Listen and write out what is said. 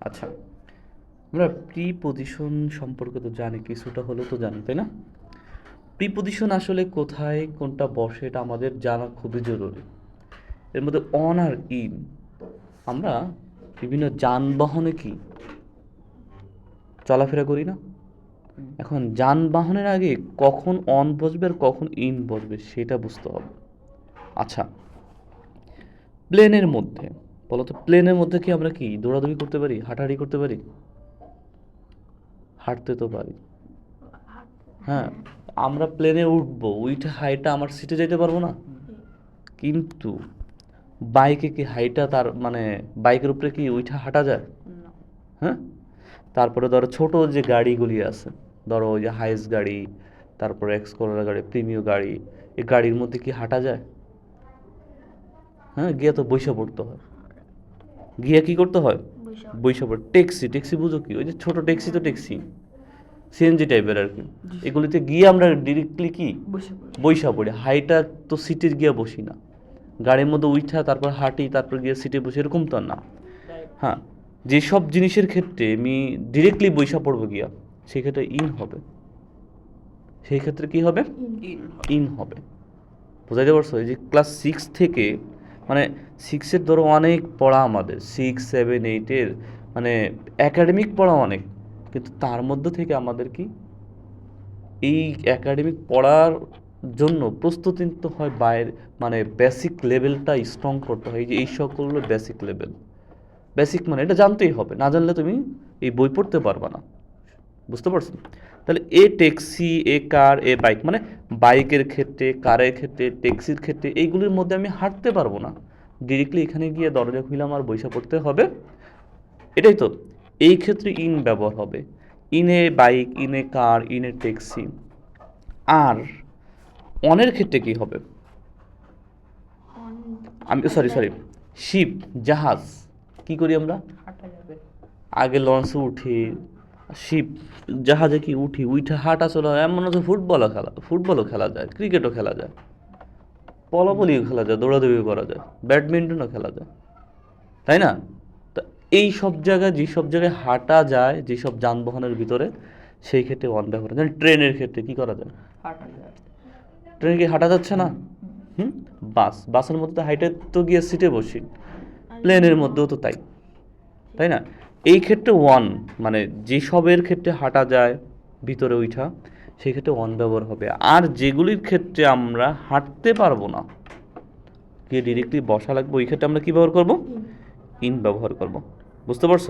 আচ্ছা আমরা প্রিপজিশন সম্পর্কে তো জানি কিছুটা হলেও তো জানি তাই না? প্রিপজিশন আসলে কোথায় কোনটা বসে এটা আমাদের জানা খুবই জরুরি। এর মধ্যে অন আর ইন আমরা বিভিন্ন যানবাহনে কি চলাফেরা করি না? এখন যানবাহনের আগে কখন অন বসবে আর কখন ইন বসবে সেটা বুঝতে হবে। আচ্ছা প্লেনের মধ্যে বলতো প্লেনের মধ্যে কি আমরা কি দৌড়াদৌড়ি করতে পারি? হাঁটাহাঁটি করতে পারি? হাঁটতে তো পারি। হ্যাঁ আমরা প্লেনে উঠবো। উইঠে হাইটা আমার সিটে যেতে পারব না? কিন্তু বাইকে কি হাইটা তার মানে বাইকের উপরে কি উইঠা হাঁটা যায়? হ্যাঁ? তারপরে ধরো ছোট যে গাড়িগুলি আছে ধরো ওই যে হাইস গাড়ি তারপরে এক্সকোলার গাড়ি প্রিমিয় গাড়ি এই গাড়ির মধ্যে কি হাঁটা যায়? হ্যাঁ গিয়ে তো বৈশা পড়তে হয়। গিয়ে কি করতে হয়? বৈশা পড়ে। ট্যাক্সি ট্যাক্সি বুঝো কি? ওই যে ছোট ট্যাক্সি তো ট্যাক্সি। সিএনজি টাইপের আর কি। এগুলিতে গিয়ে আমরা ডিরেক্টলি কি? বসে পড়ি। বৈশা পড়ি। হাইটা তো সিটে গিয়ে বসি না। গাড়ির মধ্যে উঠা তারপর হাঁটি তারপর গিয়ে সিটে বসে এরকম তো না। হ্যাঁ যেসব জিনিসের ক্ষেত্রে আমি ডিরেক্টলি বৈশা পড়ব গিয়া সেই ক্ষেত্রে ইন হবে। সেই ক্ষেত্রে কি হবে? ইন ইন হবে। বুঝাইতে পারছ? এই যে ক্লাস সিক্স থেকে মানে সিক্সের ধরো অনেক পড়া আমাদের সিক্স সেভেন এইটের মানে একাডেমিক পড়া অনেক, কিন্তু তার মধ্যে থেকে আমাদের কি? এই একাডেমিক পড়ার জন্য প্রস্তুতি নিতে হয় বাইরে মানে বেসিক লেভেলটা স্ট্রং করতে হয় যে এই সকলগুলো বেসিক লেভেল বেসিক মানে এটা জানতেই হবে, না জানলে তুমি এই বই পড়তে পারবে না। বুঝতে পারছ তাহলে a taxi A car A bike মানে বাইকের ক্ষেত্রে কারের ক্ষেত্রে ট্যাক্সির ক্ষেত্রে এইগুলির মধ্যে আমি হাঁটতে পারব না। ডিরেক্টলি এখানে গিয়ে দরজা খুলে আমার বৈশা পড়তে হবে। এটাই তো। এই ক্ষেত্রে ইন ব্যবহার হবে। ইনে বাইক ইনে কার ইনে ট্যাক্সি। আর অনের ক্ষেত্রে কি হবে? আমি সরি সরি শিপ জাহাজ কি করি আমরা? আগে লঞ্চে উঠি শিপ জাহাজে কি উঠি উঠে হাঁটা চলা এমন হচ্ছে ফুটবলও খেলা ফুটবলও খেলা যায় ক্রিকেটও খেলা যায় পলাপলিও খেলা যায় দৌড়াদৌড়িও করা যায় ব্যাডমিন্টনও খেলা যায় তাই না? তা এই সব জায়গায় যেসব জায়গায় হাঁটা যায় যেসব যানবাহনের ভিতরে সেই ক্ষেত্রে অন ব্যবহার যেমন ট্রেনের ক্ষেত্রে কি করা যায়? ট্রেনে কি হাঁটা যাচ্ছে না? হুম? বাস বাসের মধ্যে তো হাইটে তো গিয়ে সিটে বসি প্লেনের মধ্যেও তো তাই তাই না? এই ক্ষেত্রে ওয়ান মানে যেসবের ক্ষেত্রে হাঁটা যায় ভিতরে উঠা সেই ক্ষেত্রে ওয়ান ব্যবহার হবে। আর যেগুলির ক্ষেত্রে আমরা হাঁটতে পারব না গিয়ে ডিরেক্টলি বসা লাগবে ওই ক্ষেত্রে আমরা কী ব্যবহার করব? ইন ব্যবহার করব। বুঝতে পারছ?